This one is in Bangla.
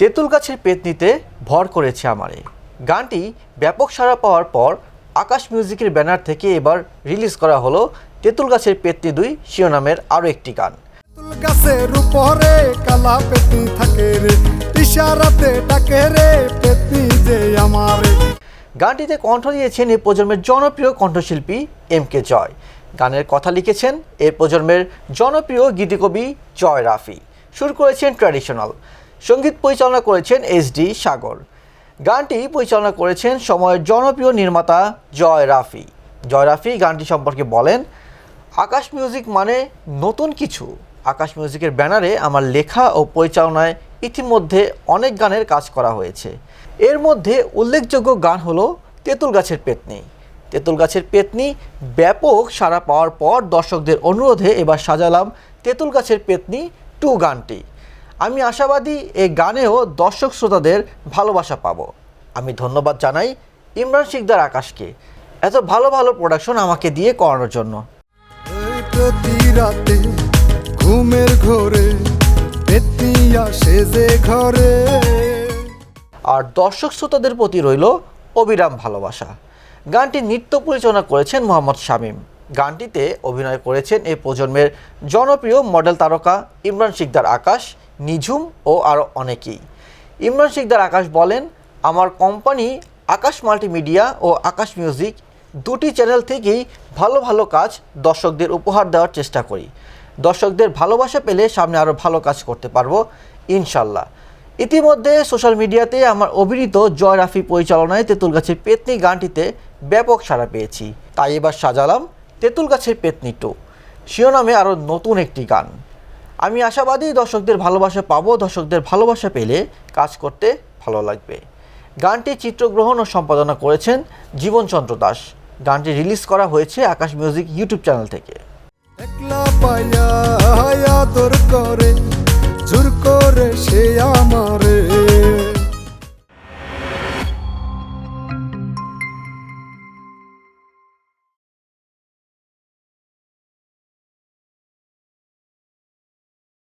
তেঁতুল গাছের পেতনিতে ভর করেছে আমারে। গানটি ব্যাপক সাড়া পাওয়ার পর আকাশ মিউজিকের ব্যানার থেকে এবার রিলিজ করা হলো তেঁতুল গাছের পেতনি দুই শিরোনামের আরও একটি গান। গাছের উপরে কালা পেতনি থাকে রে ইশারাতে ডাকে রে পেতনি যে আমারে। গানটিতে কণ্ঠ দিয়েছেন এই প্রজন্মের জনপ্রিয় কণ্ঠশিল্পী এম কে জয়। গানের কথা লিখেছেন এই প্রজন্মের জনপ্রিয় গীতিকবি জয় রাফি। শুরু করেছেন ট্র্যাডিশনাল। সংগীত পরিচালনা করেছেন এস ডি সাগর। গানটি পরিচালনা করেছেন সময়ের জনপ্রিয় নির্মাতা জয় রাফি। জয় রাফি গানটি সম্পর্কে বলেন, আকাশ মিউজিক মানে নতুন কিছু। আকাশ মিউজিকের ব্যানারে আমার লেখা ও পরিচালনায় ইতিমধ্যে অনেক গানের কাজ করা হয়েছে। এর মধ্যে উল্লেখযোগ্য গান হলো তেঁতুল গাছের পেতনি। তেঁতুল গাছের পেতনি ব্যাপক সাড়া পাওয়ার পর দর্শকদের অনুরোধে এবার সাজালাম তেঁতুল গাছের পেতনি টু গানটি। আমি আশাবাদী এই গানেও দর্শক শ্রোতাদের ভালোবাসা পাবো। আমি ধন্যবাদ জানাই ইমরান শিকদার আকাশকে। এত ভালো ভালো প্রোডাকশন আমাকে দিয়ে করানোর জন্য। প্রতি রাতে ঘুমের ঘোরে ঘরে। আর দর্শক শ্রোতাদের প্রতি রইল অবিরাম ভালোবাসা। গানটি নৃত্য পরিচালনা করেছেন মোহাম্মদ শামীম। গানটিতে অভিনয় করেছেন এই প্রজন্মের জনপ্রিয় মডেল তারকা ইমরান শিকদার আকাশ নিঝুম ও আরও অনেকেই। ইমরান শিকদার আকাশ বলেন, আমার কোম্পানি আকাশ মাল্টিমিডিয়া ও আকাশ মিউজিক দুটি চ্যানেল থেকেই ভালো ভালো কাজ দর্শকদের উপহার দেওয়ার চেষ্টা করি। দর্শকদের ভালোবাসা পেলে সামনে আরও ভালো কাজ করতে পারব, ইনশাল্লাহ। ইতিমধ্যে সোশ্যাল মিডিয়াতে আমার অভিনীত জয় রাফি পরিচালনায় তেঁতুল গাছের পেতনি গানটিতে ব্যাপক সাড়া পেয়েছি। তাই এবার সাজালাম তেঁতুল গাছের পেতনি টু। শিরোনামে আরও নতুন একটি গান। আমি আশাবাদী দর্শকদের ভালোবাসা পাবো, দর্শকদের ভালোবাসা পেলে কাজ করতে ভালো লাগবে। গানটি চিত্রগ্রহণ ও সম্পাদনা করেছেন জীবনচন্দ্র দাস। গানটি রিলিজ করা হয়েছে আকাশ মিউজিক ইউটিউব চ্যানেল থেকে। করে জোর করে